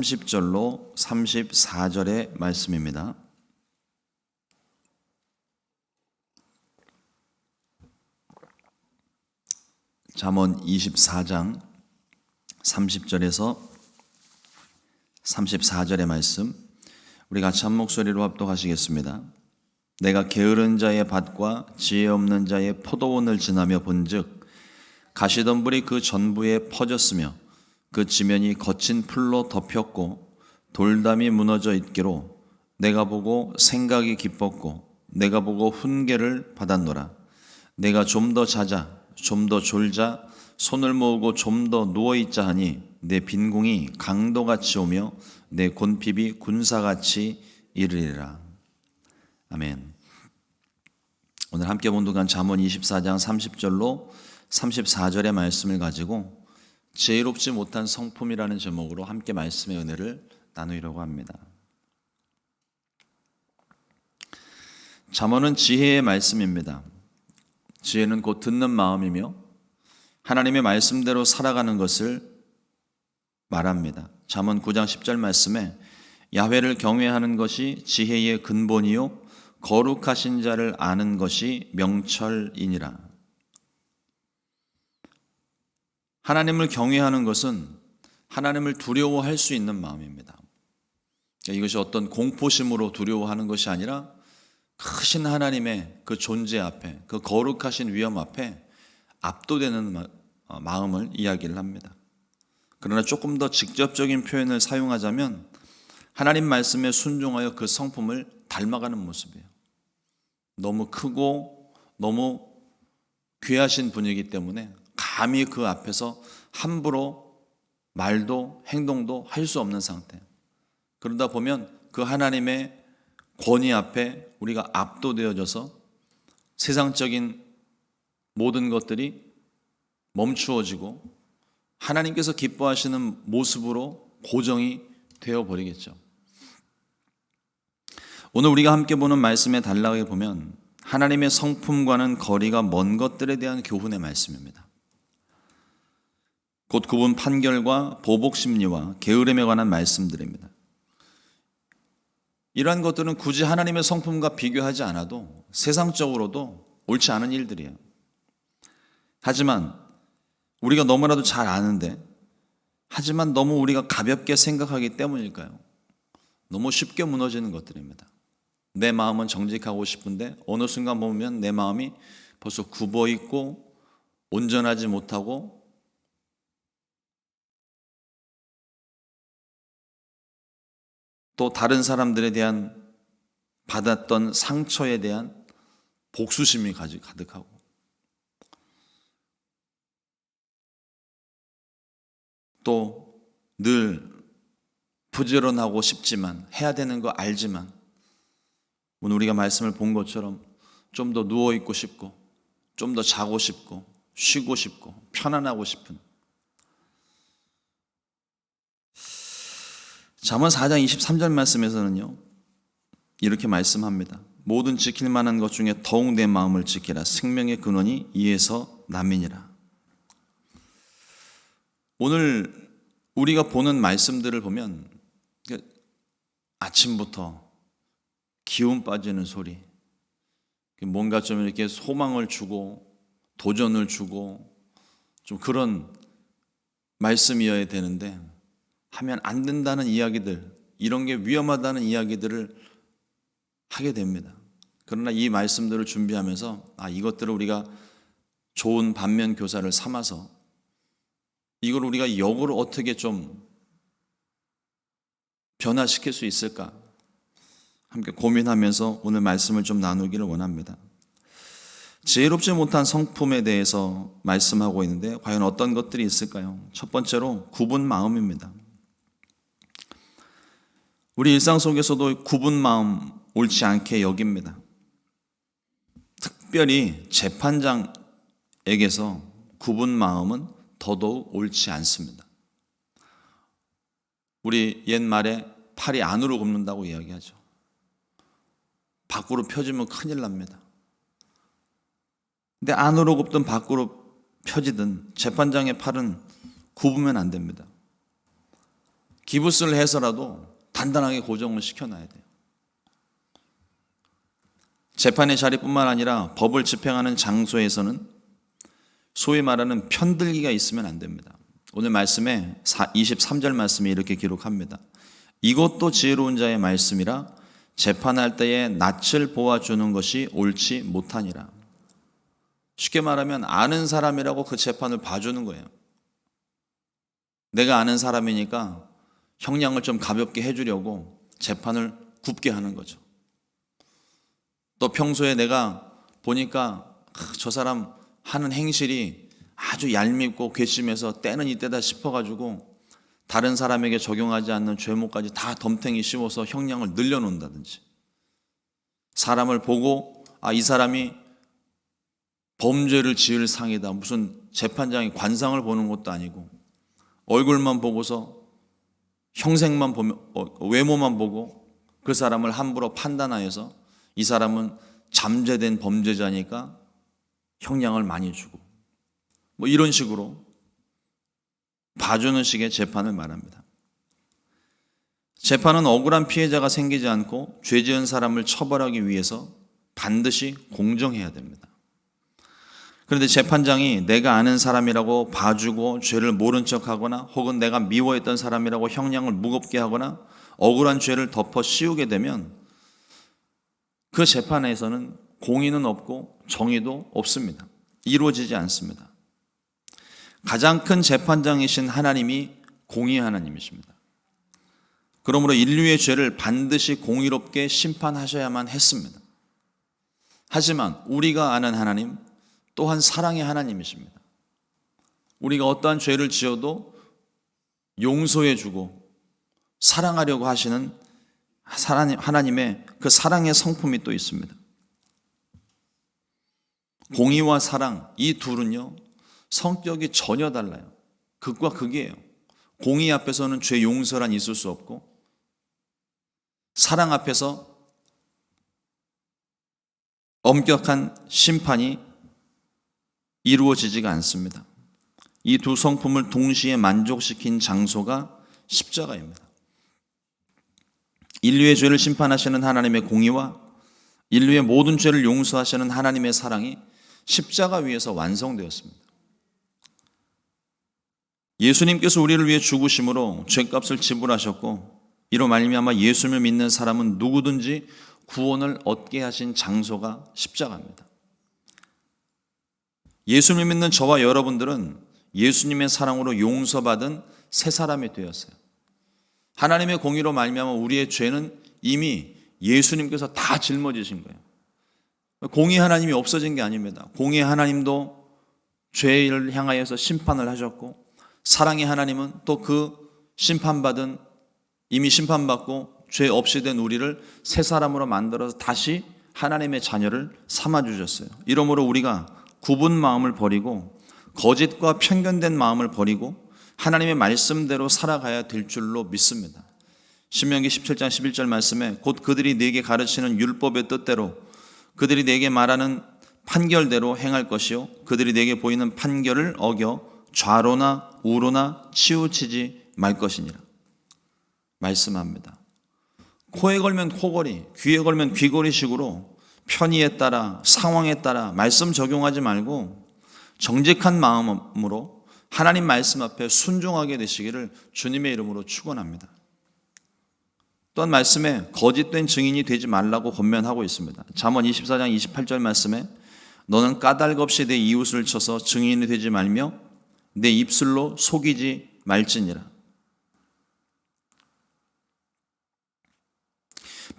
30절로 34절의 말씀입니다. 잠언 24장 30절에서 34절의 말씀 우리 같이 한 목소리로 합독하시겠습니다. 내가 게으른 자의 밭과 지혜 없는 자의 포도원을 지나며 본즉 가시덤불이 그 전부에 퍼졌으며 그 지면이 거친 풀로 덮였고 돌담이 무너져 있기로 내가 보고 생각이 기뻤고 내가 보고 훈계를 받았노라. 내가 좀 더 자자 좀 더 졸자 손을 모으고 좀 더 누워 있자 하니 내 빈궁이 강도같이 오며 내 곤핍이 군사같이 이르리라. 아멘. 오늘 함께 본독한 잠언 24장 30절로 34절의 말씀을 가지고 지혜롭지 못한 성품이라는 제목으로 함께 말씀의 은혜를 나누려고 합니다. 잠언은 지혜의 말씀입니다. 지혜는 곧 듣는 마음이며 하나님의 말씀대로 살아가는 것을 말합니다. 잠언 9장 10절 말씀에 야훼를 경외하는 것이 지혜의 근본이요 거룩하신 자를 아는 것이 명철이니라. 하나님을 경외하는 것은 하나님을 두려워할 수 있는 마음입니다. 그러니까 이것이 어떤 공포심으로 두려워하는 것이 아니라 크신 하나님의 그 존재 앞에, 그 거룩하신 위엄 앞에 압도되는 어, 마음을 이야기를 합니다. 그러나 조금 더 직접적인 표현을 사용하자면 하나님 말씀에 순종하여 그 성품을 닮아가는 모습이에요. 너무 크고 너무 귀하신 분이기 때문에 감히 그 앞에서 함부로 말도 행동도 할 수 없는 상태. 그러다 보면 그 하나님의 권위 앞에 우리가 압도되어져서 세상적인 모든 것들이 멈추어지고 하나님께서 기뻐하시는 모습으로 고정이 되어 버리겠죠. 오늘 우리가 함께 보는 말씀의 단락에 보면 하나님의 성품과는 거리가 먼 것들에 대한 교훈의 말씀입니다. 곧 그분 판결과 보복 심리와 게으름에 관한 말씀들입니다. 이러한 것들은 굳이 하나님의 성품과 비교하지 않아도 세상적으로도 옳지 않은 일들이에요. 하지만 우리가 너무나도 잘 아는데 하지만 너무 우리가 가볍게 생각하기 때문일까요? 너무 쉽게 무너지는 것들입니다. 내 마음은 정직하고 싶은데 어느 순간 보면 내 마음이 벌써 굽어 있고 온전하지 못하고 또 다른 사람들에 대한 받았던 상처에 대한 복수심이 가득하고. 또 늘 부지런하고 싶지만 해야 되는 거 알지만 오늘 우리가 말씀을 본 것처럼 좀 더 누워 있고 싶고 좀 더 자고 싶고 쉬고 싶고 편안하고 싶은 잠언 4장 23절 말씀에서는요. 이렇게 말씀합니다. 모든 지킬 만한 것 중에 더욱 내 마음을 지키라. 생명의 근원이 이에서 남이니라. 오늘 우리가 보는 말씀들을 보면 아침부터 기운 빠지는 소리, 뭔가 좀 이렇게 소망을 주고 도전을 주고 좀 그런 말씀이어야 되는데 하면 안 된다는 이야기들, 이런 게 위험하다는 이야기들을 하게 됩니다. 그러나 이 말씀들을 준비하면서 아, 이것들을 우리가 좋은 반면 교사를 삼아서 이걸 우리가 역으로 어떻게 좀 변화시킬 수 있을까? 함께 고민하면서 오늘 말씀을 좀 나누기를 원합니다. 지혜롭지 못한 성품에 대해서 말씀하고 있는데 과연 어떤 것들이 있을까요? 첫 번째로 굽은 마음입니다. 우리 일상 속에서도 굽은 마음 옳지 않게 여깁니다. 특별히 재판장에게서 굽은 마음은 더더욱 옳지 않습니다. 우리 옛말에 팔이 안으로 굽는다고 이야기하죠. 밖으로 펴지면 큰일 납니다. 근데 안으로 굽든 밖으로 펴지든 재판장의 팔은 굽으면 안 됩니다. 기부스를 해서라도 단단하게 고정을 시켜놔야 돼요. 재판의 자리뿐만 아니라 법을 집행하는 장소에서는 소위 말하는 편들기가 있으면 안 됩니다. 오늘 말씀에 23절 말씀에 이렇게 기록합니다. 이것도 지혜로운 자의 말씀이라 재판할 때에 낯을 보아주는 것이 옳지 못하니라. 쉽게 말하면 아는 사람이라고 그 재판을 봐주는 거예요. 내가 아는 사람이니까 형량을 좀 가볍게 해주려고 재판을 굽게 하는 거죠. 또 평소에 내가 보니까 저 사람 하는 행실이 아주 얄밉고 괘씸해서 때는 이때다 싶어가지고 다른 사람에게 적용하지 않는 죄목까지 다 덤탱이 씌워서 형량을 늘려놓는다든지 사람을 보고 아 이 사람이 범죄를 지을 상이다 무슨 재판장이 관상을 보는 것도 아니고 얼굴만 보고서 형색만 보면 어, 외모만 보고 그 사람을 함부로 판단하여서 이 사람은 잠재된 범죄자니까 형량을 많이 주고 뭐 이런 식으로 봐주는 식의 재판을 말합니다. 재판은 억울한 피해자가 생기지 않고 죄 지은 사람을 처벌하기 위해서 반드시 공정해야 됩니다. 그런데 재판장이 내가 아는 사람이라고 봐주고 죄를 모른 척하거나 혹은 내가 미워했던 사람이라고 형량을 무겁게 하거나 억울한 죄를 덮어 씌우게 되면 그 재판에서는 공의는 없고 정의도 없습니다. 이루어지지 않습니다. 가장 큰 재판장이신 하나님이 공의 하나님이십니다. 그러므로 인류의 죄를 반드시 공의롭게 심판하셔야만 했습니다. 하지만 우리가 아는 하나님 또한 사랑의 하나님이십니다. 우리가 어떠한 죄를 지어도 용서해 주고 사랑하려고 하시는 하나님의 그 사랑의 성품이 또 있습니다. 공의와 사랑 이 둘은요 성격이 전혀 달라요. 극과 극이에요. 공의 앞에서는 죄 용서란 있을 수 없고 사랑 앞에서 엄격한 심판이 이루어지지가 않습니다. 이 두 성품을 동시에 만족시킨 장소가 십자가입니다. 인류의 죄를 심판하시는 하나님의 공의와 인류의 모든 죄를 용서하시는 하나님의 사랑이 십자가 위에서 완성되었습니다. 예수님께서 우리를 위해 죽으심으로 죄값을 지불하셨고 이로 말미암아 예수를 믿는 사람은 누구든지 구원을 얻게 하신 장소가 십자가입니다. 예수를 믿는 저와 여러분들은 예수님의 사랑으로 용서받은 새 사람이 되었어요. 하나님의 공의로 말미암아 우리의 죄는 이미 예수님께서 다 짊어지신 거예요. 공의 하나님이 없어진 게 아닙니다. 공의 하나님도 죄를 향하여서 심판을 하셨고 사랑의 하나님은 또 그 심판받은 이미 심판받고 죄 없이 된 우리를 새 사람으로 만들어서 다시 하나님의 자녀를 삼아 주셨어요. 이러므로 우리가 굽은 마음을 버리고 거짓과 편견된 마음을 버리고 하나님의 말씀대로 살아가야 될 줄로 믿습니다. 신명기 17장 11절 말씀에 곧 그들이 네게 가르치는 율법의 뜻대로 그들이 네게 말하는 판결대로 행할 것이요 그들이 네게 보이는 판결을 어겨 좌로나 우로나 치우치지 말 것이니라 말씀합니다. 코에 걸면 코걸이, 귀에 걸면 귀걸이식으로 편의에 따라 상황에 따라 말씀 적용하지 말고 정직한 마음으로 하나님 말씀 앞에 순종하게 되시기를 주님의 이름으로 축원합니다. 또한 말씀에 거짓된 증인이 되지 말라고 권면하고 있습니다. 잠언 24장 28절 말씀에 너는 까닭 없이 내 이웃을 쳐서 증인이 되지 말며 내 입술로 속이지 말지니라.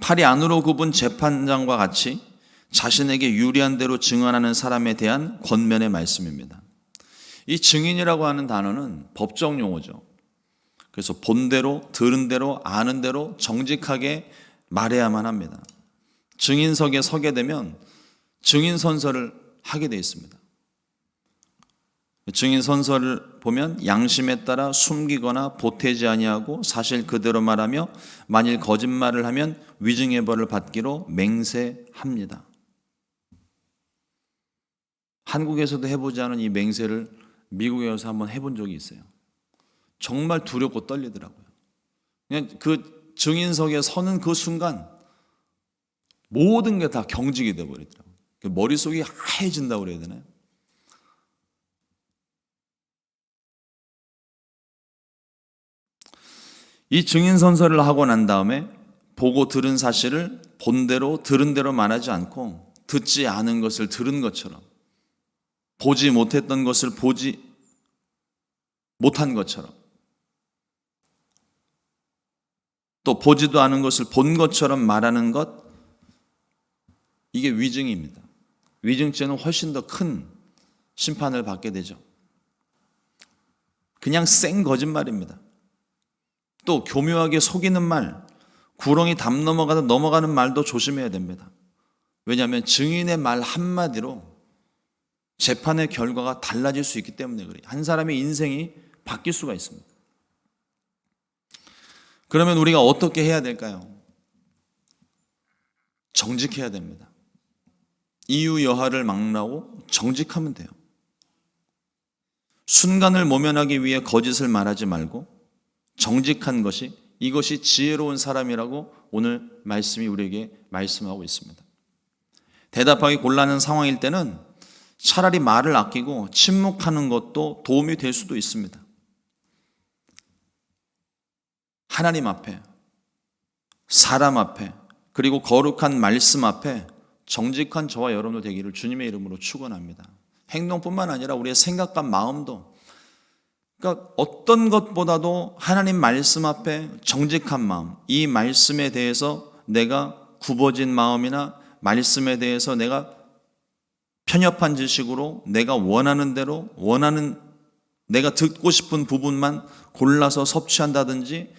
팔이 안으로 굽은 재판장과 같이 자신에게 유리한 대로 증언하는 사람에 대한 권면의 말씀입니다. 이 증인이라고 하는 단어는 법적 용어죠. 그래서 본대로, 들은 대로, 아는 대로 정직하게 말해야만 합니다. 증인석에 서게 되면 증인 선서를 하게 되어 있습니다. 증인 선서를 보면 양심에 따라 숨기거나 보태지 아니하고 사실 그대로 말하며 만일 거짓말을 하면 위증의 벌을 받기로 맹세합니다. 한국에서도 해보지 않은 이 맹세를 미국에 서 한번 해본 적이 있어요. 정말 두렵고 떨리더라고요. 그냥 그 증인석에 서는 그 순간 모든 게 다 경직이 돼 버리더라고요. 그 머릿속이 하얘진다고 그래야 되나요? 이 증인 선서를 하고 난 다음에 보고 들은 사실을 본대로 들은 대로 말하지 않고 듣지 않은 것을 들은 것처럼 보지 못했던 것을 보지 못한 것처럼 또 보지도 않은 것을 본 것처럼 말하는 것 이게 위증입니다. 위증죄는 훨씬 더 큰 심판을 받게 되죠. 그냥 생 거짓말입니다. 또 교묘하게 속이는 말, 구렁이 담 넘어가다 넘어가는 말도 조심해야 됩니다. 왜냐하면 증인의 말 한마디로 재판의 결과가 달라질 수 있기 때문에 그래요. 한 사람의 인생이 바뀔 수가 있습니다. 그러면 우리가 어떻게 해야 될까요? 정직해야 됩니다. 이유 여하를 막나고 정직하면 돼요. 순간을 모면하기 위해 거짓을 말하지 말고 정직한 것이 이것이 지혜로운 사람이라고 오늘 말씀이 우리에게 말씀하고 있습니다. 대답하기 곤란한 상황일 때는 차라리 말을 아끼고 침묵하는 것도 도움이 될 수도 있습니다. 하나님 앞에, 사람 앞에, 그리고 거룩한 말씀 앞에 정직한 저와 여러분들 되기를 주님의 이름으로 축원합니다. 행동뿐만 아니라 우리의 생각과 마음도 그러니까 어떤 것보다도 하나님 말씀 앞에 정직한 마음, 이 말씀에 대해서 내가 굽어진 마음이나 말씀에 대해서 내가 편협한 지식으로 내가 원하는 대로 원하는 내가 듣고 싶은 부분만 골라서 섭취한다든지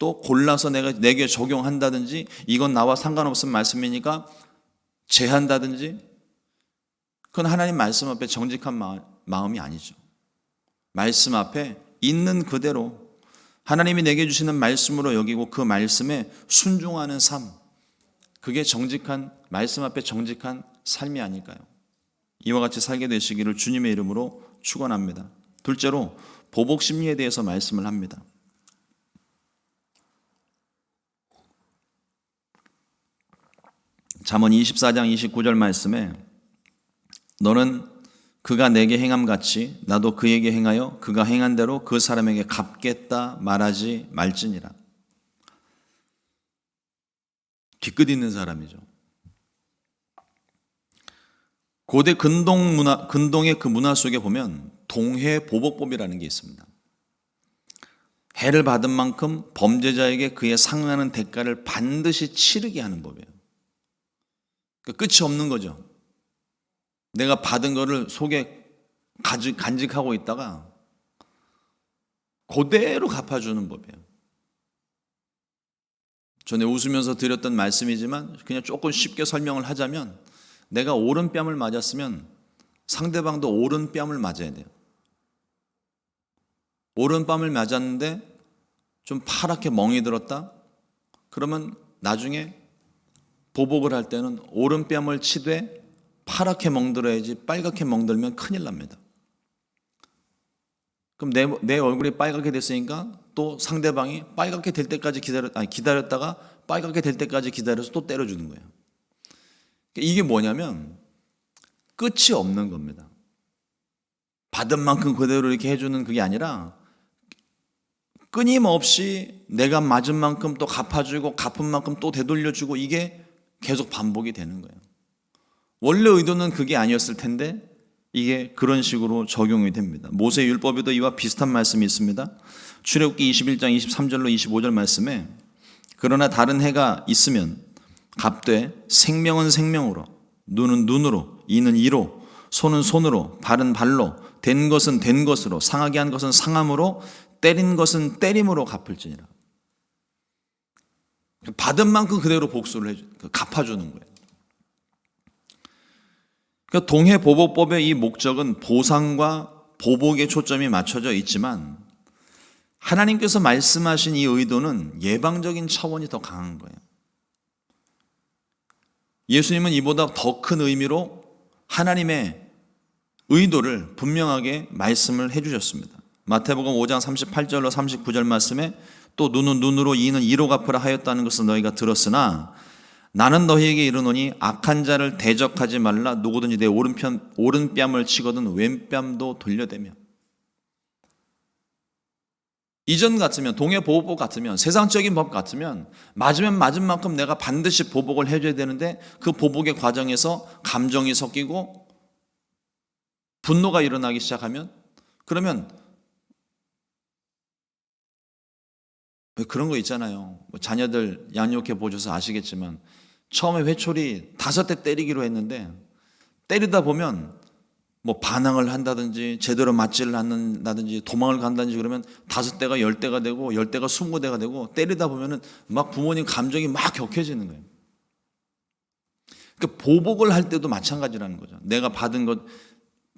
또 골라서 내가 내게 적용한다든지 이건 나와 상관없은 말씀이니까 제한다든지 그건 하나님 말씀 앞에 정직한 마음이 아니죠. 말씀 앞에 있는 그대로 하나님이 내게 주시는 말씀으로 여기고 그 말씀에 순종하는 삶. 그게 정직한 말씀 앞에 정직한 삶이 아닐까요? 이와 같이 살게 되시기를 주님의 이름으로 축원합니다. 둘째로 보복 심리에 대해서 말씀을 합니다. 잠언 24장 29절 말씀에 너는 그가 내게 행함 같이 나도 그에게 행하여 그가 행한 대로 그 사람에게 갚겠다 말하지 말지니라. 뒤끝 있는 사람이죠. 고대 근동 문화, 근동의 그 문화 속에 보면 동해 보복법이라는 게 있습니다. 해를 받은 만큼 범죄자에게 그에 상응하는 대가를 반드시 치르게 하는 법이에요. 그 끝이 없는 거죠. 내가 받은 거를 속에 간직하고 있다가 그대로 갚아주는 법이에요. 전에 웃으면서 드렸던 말씀이지만 그냥 조금 쉽게 설명을 하자면 내가 오른뺨을 맞았으면 상대방도 오른뺨을 맞아야 돼요. 오른뺨을 맞았는데 좀 파랗게 멍이 들었다? 그러면 나중에 보복을 할 때는 오른뺨을 치되 파랗게 멍들어야지 빨갛게 멍들면 큰일 납니다. 그럼 내, 내 얼굴이 빨갛게 됐으니까 또 상대방이 빨갛게 될 때까지 기다렸, 아니, 기다렸다가 빨갛게 될 때까지 기다려서 또 때려주는 거예요. 이게 뭐냐면 끝이 없는 겁니다. 받은 만큼 그대로 이렇게 해주는 그게 아니라 끊임없이 내가 맞은 만큼 또 갚아주고 갚은 만큼 또 되돌려주고 이게 계속 반복이 되는 거예요. 원래 의도는 그게 아니었을 텐데 이게 그런 식으로 적용이 됩니다. 모세 율법에도 이와 비슷한 말씀이 있습니다. 출애굽기 21장 23절로 25절 말씀에 그러나 다른 해가 있으면 갑되 생명은 생명으로 눈은 눈으로 이는 이로 손은 손으로 발은 발로 된 것은 된 것으로 상하게 한 것은 상함으로 때린 것은 때림으로 갚을지니라. 받은 만큼 그대로 복수를 해그 갚아주는 거예요. 그러니까 동해 보복법의 이 목적은 보상과 보복에 초점이 맞춰져 있지만 하나님께서 말씀하신 이 의도는 예방적인 차원이 더 강한 거예요. 예수님은 이보다 더 큰 의미로 하나님의 의도를 분명하게 말씀을 해 주셨습니다. 마태복음 5장 38절로 39절 말씀에 또 눈은 눈으로 이는 이로 갚으라 하였다는 것을 너희가 들었으나 나는 너희에게 이르노니 악한 자를 대적하지 말라 누구든지 내 오른편 오른 뺨을 치거든 왼 뺨도 돌려대며 이전 같으면 동해 보호법 같으면 세상적인 법 같으면 맞으면 맞은 만큼 내가 반드시 보복을 해줘야 되는데 그 보복의 과정에서 감정이 섞이고 분노가 일어나기 시작하면 그러면 왜 그런 거 있잖아요. 뭐 자녀들 양육해 보셔서 아시겠지만 처음에 회초리 다섯 대 때리기로 했는데 때리다 보면 뭐 반항을 한다든지 제대로 맞지를 않는다든지 도망을 간다든지 그러면 다섯 대가 열 대가 되고 열 대가 스무 대가 되고 때리다 보면은 막 부모님 감정이 막 격해지는 거예요. 그러니까 보복을 할 때도 마찬가지라는 거죠. 내가 받은 것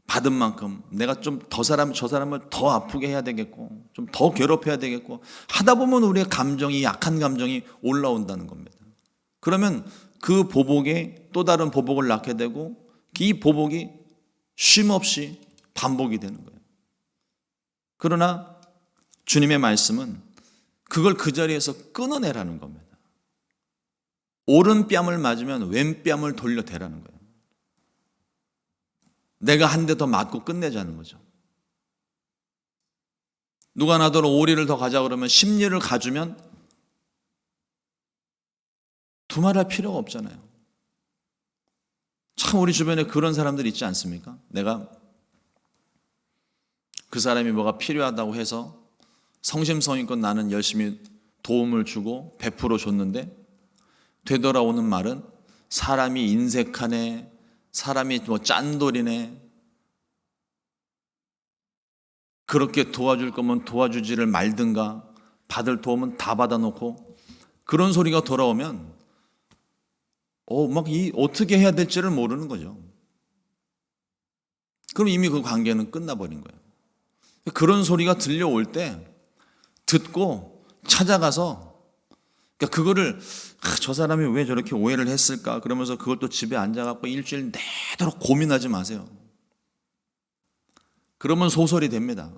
받은 만큼 내가 좀 더 사람 저 사람을 더 아프게 해야 되겠고 좀 더 괴롭혀야 되겠고 하다 보면 우리의 감정이 약한 감정이 올라온다는 겁니다. 그러면 그 보복에 또 다른 보복을 낳게 되고 이 보복이 쉼 없이 반복이 되는 거예요. 그러나 주님의 말씀은 그걸 그 자리에서 끊어내라는 겁니다. 오른 뺨을 맞으면 왼 뺨을 돌려대라는 거예요. 내가 한 대 더 맞고 끝내자는 거죠. 누가 나더러 오리를 더 가자 그러면 심리를 가주면 두말할 필요가 없잖아요. 참 우리 주변에 그런 사람들 있지 않습니까? 내가 그 사람이 뭐가 필요하다고 해서 성심성의껏 나는 열심히 도움을 주고 베풀어 줬는데 되돌아오는 말은 사람이 인색하네, 사람이 뭐 짠돌이네, 그렇게 도와줄 거면 도와주지를 말든가 받을 도움은 다 받아놓고 그런 소리가 돌아오면 어, 막 이 어떻게 해야 될지를 모르는 거죠. 그럼 이미 그 관계는 끝나버린 거예요. 그런 소리가 들려올 때 듣고 찾아가서 그러니까 그거를 아, 저 사람이 왜 저렇게 오해를 했을까 그러면서 또 집에 앉아갖고 일주일 내도록 고민하지 마세요. 그러면 소설이 됩니다.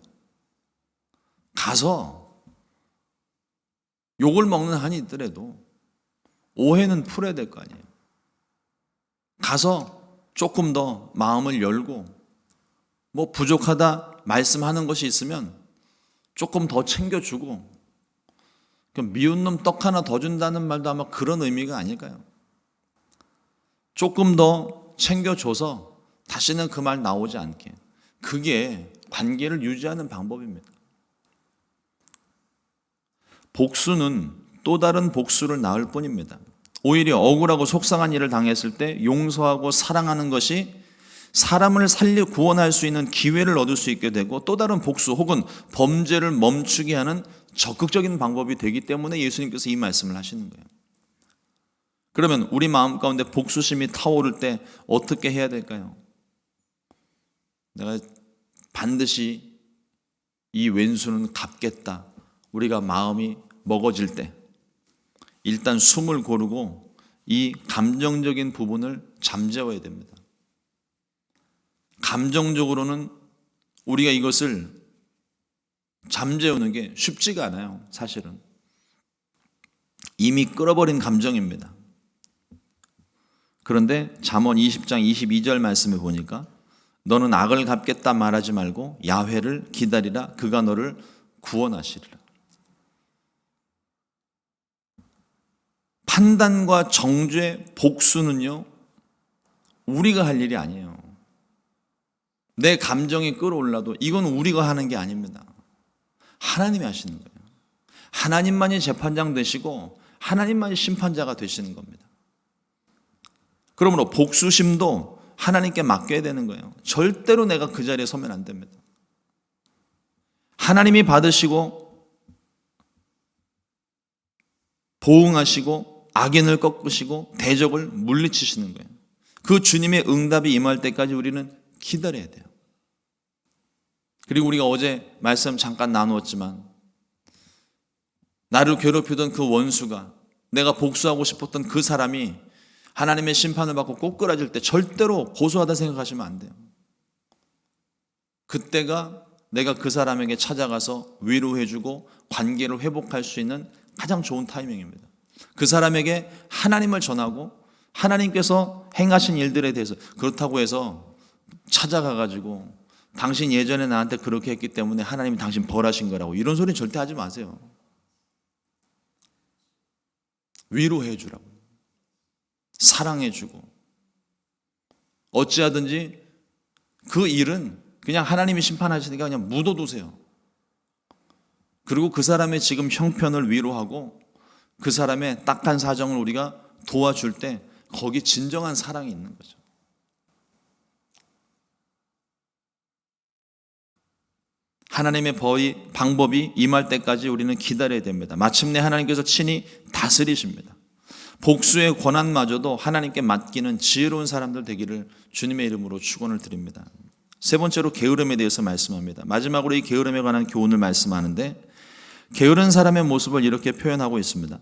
가서 욕을 먹는 한이 있더라도 오해는 풀어야 될 거 아니에요. 가서 조금 더 마음을 열고 뭐 부족하다 말씀하는 것이 있으면 조금 더 챙겨주고 그 미운 놈 떡 하나 더 준다는 말도 아마 그런 의미가 아닐까요? 조금 더 챙겨줘서 다시는 그 말 나오지 않게. 그게 관계를 유지하는 방법입니다. 복수는 또 다른 복수를 낳을 뿐입니다. 오히려 억울하고 속상한 일을 당했을 때 용서하고 사랑하는 것이 사람을 살리 구원할 수 있는 기회를 얻을 수 있게 되고 또 다른 복수 혹은 범죄를 멈추게 하는 적극적인 방법이 되기 때문에 예수님께서 이 말씀을 하시는 거예요. 그러면 우리 마음 가운데 복수심이 타오를 때 어떻게 해야 될까요? 내가 반드시 이 왼수는 갚겠다. 우리가 마음이 먹어질 때 일단 숨을 고르고 이 감정적인 부분을 잠재워야 됩니다. 감정적으로는 우리가 이것을 잠재우는 게 쉽지가 않아요. 사실은. 이미 끌어버린 감정입니다. 그런데 잠언 20장 22절 말씀에 보니까 너는 악을 갚겠다 말하지 말고 야훼를 기다리라 그가 너를 구원하시리라. 판단과 정죄, 복수는요, 우리가 할 일이 아니에요. 내 감정이 끌어올라도 이건 우리가 하는 게 아닙니다. 하나님이 하시는 거예요. 하나님만이 재판장 되시고 하나님만이 심판자가 되시는 겁니다. 그러므로 복수심도 하나님께 맡겨야 되는 거예요. 절대로 내가 그 자리에 서면 안 됩니다. 하나님이 받으시고 보응하시고 악인을 꺾으시고 대적을 물리치시는 거예요. 그 주님의 응답이 임할 때까지 우리는 기다려야 돼요. 그리고 우리가 어제 말씀 잠깐 나누었지만 나를 괴롭히던 그 원수가 내가 복수하고 싶었던 그 사람이 하나님의 심판을 받고 꼬꾸라질 때 절대로 고소하다 생각하시면 안 돼요. 그때가 내가 그 사람에게 찾아가서 위로해주고 관계를 회복할 수 있는 가장 좋은 타이밍입니다. 그 사람에게 하나님을 전하고 하나님께서 행하신 일들에 대해서 그렇다고 해서 찾아가 가지고 당신 예전에 나한테 그렇게 했기 때문에 하나님이 당신 벌하신 거라고 이런 소리 절대 하지 마세요. 위로해 주라고. 사랑해 주고. 어찌하든지 그 일은 그냥 하나님이 심판하시니까 그냥 묻어두세요. 그리고 그 사람의 지금 형편을 위로하고 그 사람의 딱한 사정을 우리가 도와줄 때 거기 진정한 사랑이 있는 거죠. 하나님의 벌이 방법이 임할 때까지 우리는 기다려야 됩니다. 마침내 하나님께서 친히 다스리십니다. 복수의 권한마저도 하나님께 맡기는 지혜로운 사람들 되기를 주님의 이름으로 축원을 드립니다. 세 번째로 게으름에 대해서 말씀합니다. 마지막으로 이 게으름에 관한 교훈을 말씀하는데 게으른 사람의 모습을 이렇게 표현하고 있습니다.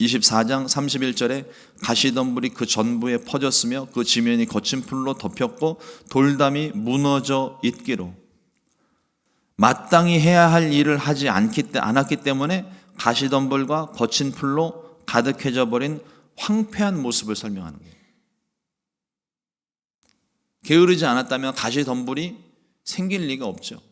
24장 31절에 가시덤불이 그 전부에 퍼졌으며 그 지면이 거친 풀로 덮였고 돌담이 무너져 있기로 마땅히 해야 할 일을 하지 않기, 않았기 때문에 가시덤불과 거친 풀로 가득해져 버린 황폐한 모습을 설명하는 거예요. 게으르지 않았다면 가시덤불이 생길 리가 없죠.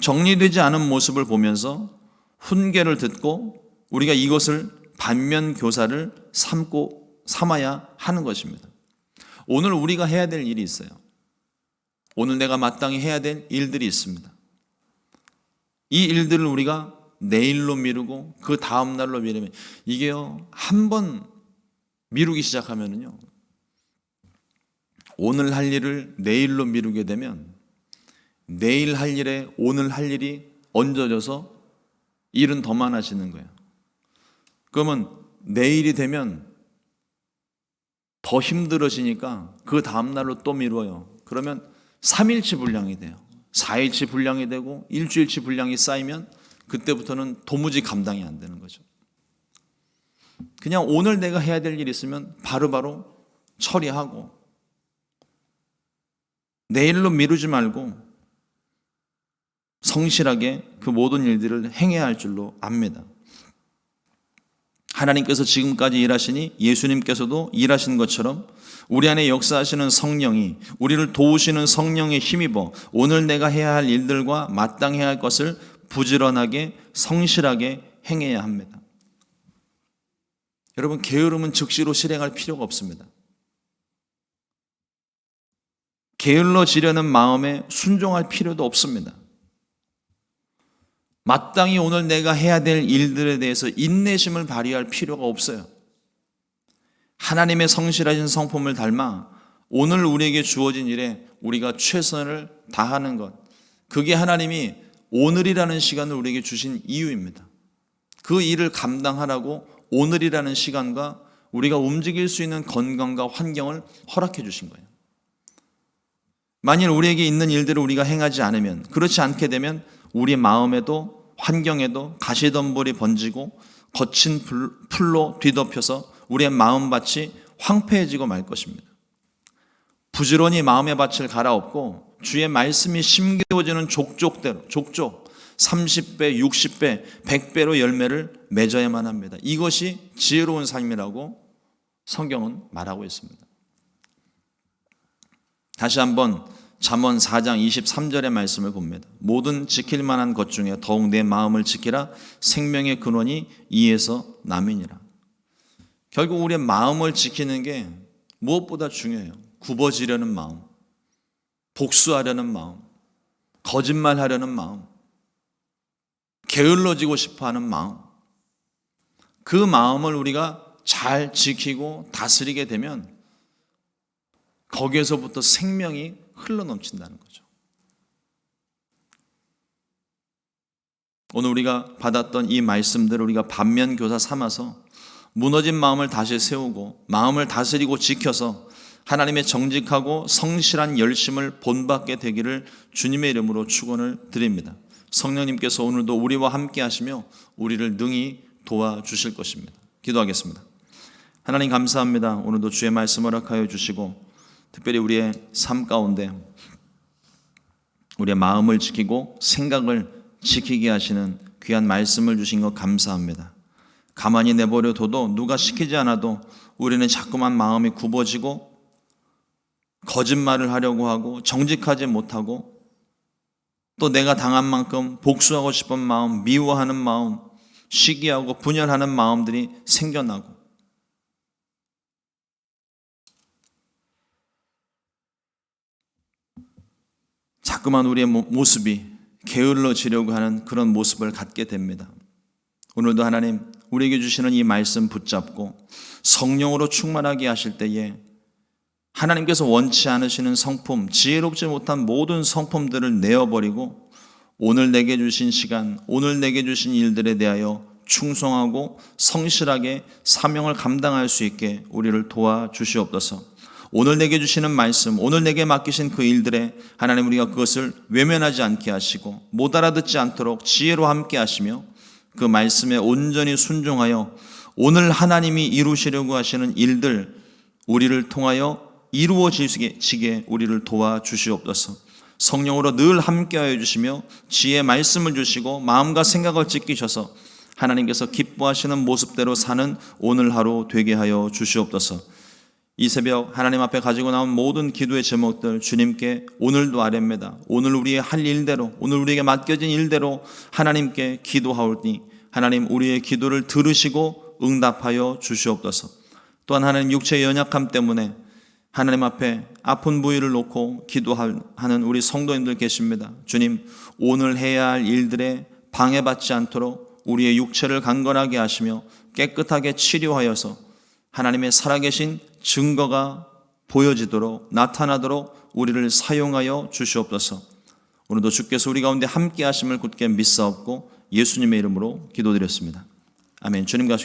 정리되지 않은 모습을 보면서 훈계를 듣고 우리가 이것을 반면 교사를 삼고 삼아야 하는 것입니다. 오늘 우리가 해야 될 일이 있어요. 오늘 내가 마땅히 해야 될 일들이 있습니다. 이 일들을 우리가 내일로 미루고 그 다음 날로 미루면 이게요 한 번 미루기 시작하면은요 오늘 할 일을 내일로 미루게 되면 내일 할 일에 오늘 할 일이 얹어져서 일은 더 많아지는 거예요. 그러면 내일이 되면 더 힘들어지니까 그 다음날로 또 미뤄요. 그러면 3일치 분량이 돼요. 4일치 분량이 되고 일주일치 분량이 쌓이면 그때부터는 도무지 감당이 안 되는 거죠. 그냥 오늘 내가 해야 될 일 있으면 바로바로 바로 처리하고 내일로 미루지 말고 성실하게 그 모든 일들을 행해야 할 줄로 압니다. 하나님께서 지금까지 일하시니 예수님께서도 일하신 것처럼 우리 안에 역사하시는 성령이 우리를 도우시는 성령에 힘입어 오늘 내가 해야 할 일들과 마땅해야 할 것을 부지런하게 성실하게 행해야 합니다. 여러분 게으름은 즉시로 실행할 필요가 없습니다. 게을러지려는 마음에 순종할 필요도 없습니다. 마땅히 오늘 내가 해야 될 일들에 대해서 인내심을 발휘할 필요가 없어요. 하나님의 성실하신 성품을 닮아 오늘 우리에게 주어진 일에 우리가 최선을 다하는 것. 그게 하나님이 오늘이라는 시간을 우리에게 주신 이유입니다. 그 일을 감당하라고 오늘이라는 시간과 우리가 움직일 수 있는 건강과 환경을 허락해 주신 거예요. 만일 우리에게 있는 일들을 우리가 행하지 않으면, 그렇지 않게 되면 우리 마음에도 환경에도 가시덤불이 번지고 거친 풀로 뒤덮여서 우리의 마음밭이 황폐해지고 말 것입니다. 부지런히 마음의 밭을 갈아엎고 주의 말씀이 심겨지는 족족대로 족족 30배, 60배, 100배로 열매를 맺어야만 합니다. 이것이 지혜로운 삶이라고 성경은 말하고 있습니다. 다시 한번 잠언 4장 23절의 말씀을 봅니다. 모든 지킬 만한 것 중에 더욱 내 마음을 지키라 생명의 근원이 이에서 남이니라. 결국 우리의 마음을 지키는 게 무엇보다 중요해요. 굽어지려는 마음, 복수하려는 마음, 거짓말하려는 마음, 게을러지고 싶어 하는 마음. 그 마음을 우리가 잘 지키고 다스리게 되면 거기에서부터 생명이 흘러 넘친다는 거죠. 오늘 우리가 받았던 이 말씀들을 우리가 반면 교사 삼아서 무너진 마음을 다시 세우고 마음을 다스리고 지켜서 하나님의 정직하고 성실한 열심을 본받게 되기를 주님의 이름으로 축원을 드립니다. 성령님께서 오늘도 우리와 함께 하시며 우리를 능히 도와주실 것입니다. 기도하겠습니다. 하나님 감사합니다. 오늘도 주의 말씀 허락하여 주시고 특별히 우리의 삶 가운데 우리의 마음을 지키고 생각을 지키게 하시는 귀한 말씀을 주신 것 감사합니다. 가만히 내버려 둬도 누가 시키지 않아도 우리는 자꾸만 마음이 굽어지고 거짓말을 하려고 하고 정직하지 못하고 또 내가 당한 만큼 복수하고 싶은 마음, 미워하는 마음, 시기하고 분열하는 마음들이 생겨나고 자꾸만 우리의 모- 모습이 게을러지려고 하는 그런 모습을 갖게 됩니다. 오늘도 하나님 우리에게 주시는 이 말씀 붙잡고 성령으로 충만하게 하실 때에 하나님께서 원치 않으시는 성품, 지혜롭지 못한 모든 성품들을 내어버리고 오늘 내게 주신 시간, 오늘 내게 주신 일들에 대하여 충성하고 성실하게 사명을 감당할 수 있게 우리를 도와 주시옵소서. 오늘 내게 주시는 말씀, 오늘 내게 맡기신 그 일들에 하나님 우리가 그것을 외면하지 않게 하시고 못 알아듣지 않도록 지혜로 함께 하시며 그 말씀에 온전히 순종하여 오늘 하나님이 이루시려고 하시는 일들 우리를 통하여 이루어지게 우리를 도와 주시옵소서. 성령으로 늘 함께하여 주시며 지혜 말씀을 주시고 마음과 생각을 찢기셔서 하나님께서 기뻐하시는 모습대로 사는 오늘 하루 되게 하여 주시옵소서. 이 새벽 하나님 앞에 가지고 나온 모든 기도의 제목들 주님께 오늘도 아뢰입니다. 오늘 우리의 할 일대로 오늘 우리에게 맡겨진 일대로 하나님께 기도하오니 하나님 우리의 기도를 들으시고 응답하여 주시옵소서. 또한 하나님 육체의 연약함 때문에 하나님 앞에 아픈 부위를 놓고 기도하는 우리 성도님들 계십니다. 주님, 오늘 해야 할 일들에 방해받지 않도록 우리의 육체를 강건하게 하시며 깨끗하게 치료하여서 하나님의 살아계신 증거가 보여지도록 나타나도록 우리를 사용하여 주시옵소서. 오늘도 주께서 우리 가운데 함께 하심을 굳게 믿사옵고 예수님의 이름으로 기도드렸습니다. 아멘. 주님과